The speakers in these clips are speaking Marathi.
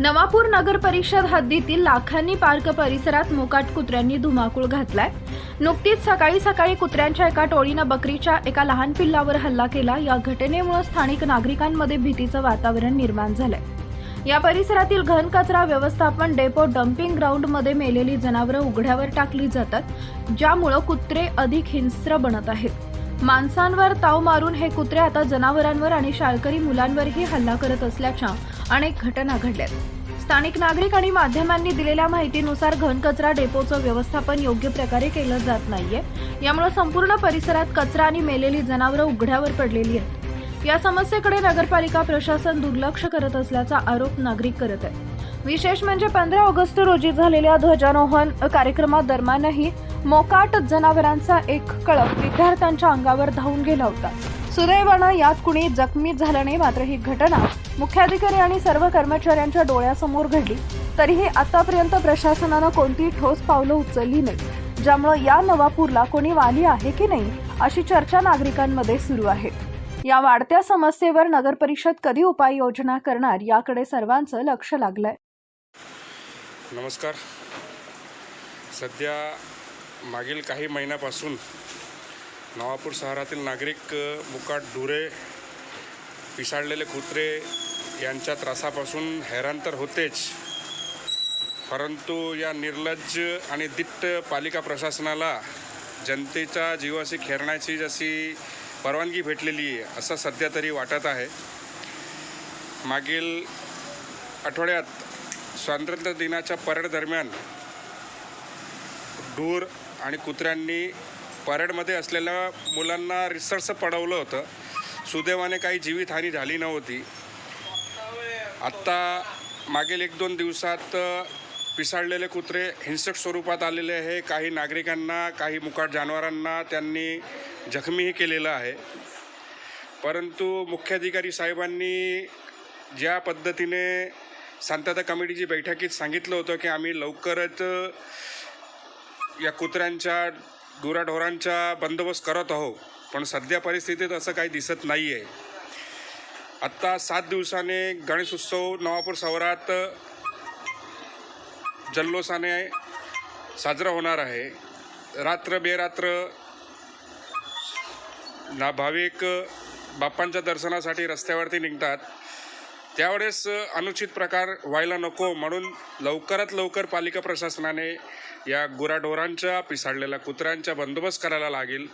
नवापूर नगर परिषद हद्दीतील लाखांनी पार्क परिसरात मोकाट कुत्र्यांनी धुमाकूळ घातलाय. नुकतीच सकाळी सकाळी कुत्र्यांच्या एका टोळीनं बकरीच्या एका लहान पिल्लावर हल्ला केला. या घटनेमुळे स्थानिक नागरिकांमध्ये भीतीचं वातावरण निर्माण झालंय. या परिसरातील घन कचरा व्यवस्थापन डेपो डम्पिंग ग्राउंडमध्ये मेलेली जनावरं उघड्यावर टाकली जातात ज्यामुळं कुत्रे अधिक हिंस्त्र बनत आहेत. माणसांवर ताव मारून हे कुत्रे आता जनावरांवर आणि शाळकरी मुलांवरही हल्ला करत असल्याच्या अनेक घटना घडल्यात. स्थानिक नागरिक आणि माध्यमांनी दिलेल्या माहितीनुसार घनकचरा डेपोचं व्यवस्थापन योग्य प्रकारे केलं जात नाहीये. यामुळे संपूर्ण परिसरात कचरा आणि मेलेली जनावरं उघड्यावर पडलेली आहेत. या समस्येकडे नगरपालिका प्रशासन दुर्लक्ष करत असल्याचा आरोप नागरिक करत आहे विशेष म्हणजे पंधरा ऑगस्ट रोजी झालेल्या ध्वजारोहण कार्यक्रमादरम्यानही मोकाट जनावरांचा एक कळप विद्यार्थ्यांच्या अंगावर धावून गेला होता. सुदैवानं यात कुणी जखमी झालं नाही मात्र ही घटना मुख्याधिकारी आणि सर्व कर्मचाऱ्यांच्या डोळ्यासमोर घडली. तरीही आतापर्यंत प्रशासनानं कोणतीही ठोस पावलं उचलली नाही ज्यामुळे या नवापूरला कोणी वाली आहे की नाही अशी चर्चा नागरिकांमध्ये सुरू आहे. या वाढत्या समस्येवर नगर परिषद कधी उपाययोजना करणार याकडे सर्वांचं लक्ष लागलंय. नमस्कार. सध्या मागील काही महिन्यापासून नवापूर शहरातील नागरिक मुकाट ढुरे पिसाळलेले कुत्रे यांच्या त्रासापासून हैराण तर होतेच. परंतु या निर्लज्ज आणि दिट्ट पालिका प्रशासनाला जनतेच्या जीवाशी खेळण्याची जशी परवानगी भेटलेली आहे असं सध्या तरी वाटत आहे. मागील आठवड्यात स्वातंत्र्य दिनाच्या परेड दरम्यान ढूर आणि कुत्र्यांनी परेडमध्ये असलेल्या मुलांना रिसर्च पडवलं होतं. सुदैवाने काही जीवितहानी झाली नव्हती. आत्ता मागील एक दोन दिवसात पिसाळलेले कुत्रे हिंसक स्वरूपात आलेले आहे. काही नागरिकांना काही मुकाट जनावरांना त्यांनी जखमीही केलेलं आहे. परंतु मुख्याधिकारी साहेबांनी ज्या पद्धतीने शांतता कमिटीची बैठकीत सांगितलं होतं की आम्ही लवकरच या कुत्र्यांच्या गुराढोरांचा बंदोबस्त करत आहो पण सध्या परिस्थितीत असं काही दिसत नाही आहे आत्ता सात दिवसाने गणेश उत्सव नवापूर शहरात जल्लोषाने साजरा होणार आहे. रात्र बेरात्र ना भाविक बाप्पांच्या दर्शनासाठी रस्त्यावरती निघतात. त्यावेळेस अनुचित प्रकार व्हायला नको म्हणून लवकरात लवकर पालिका प्रशासनाने या गुराढोरांच्या पिसाडलेल्या कुत्र्यांचा बंदोबस्त करायला लागेल.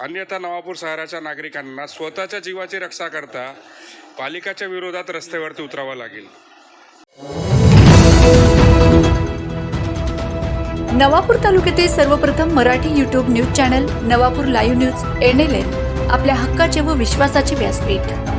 अन्यथा नवापूर शहराच्या नागरिकांना स्वतःच्या जीवाची रक्षा करता पालिकाच्या विरोधात रस्त्यावरती उतरावं लागेल. नवापूर तालुक्यातील सर्वप्रथम Marathi YouTube news channel Navapur live news N L N आपल्या हक्काचे व विश्वासाचे व्यासपीठ.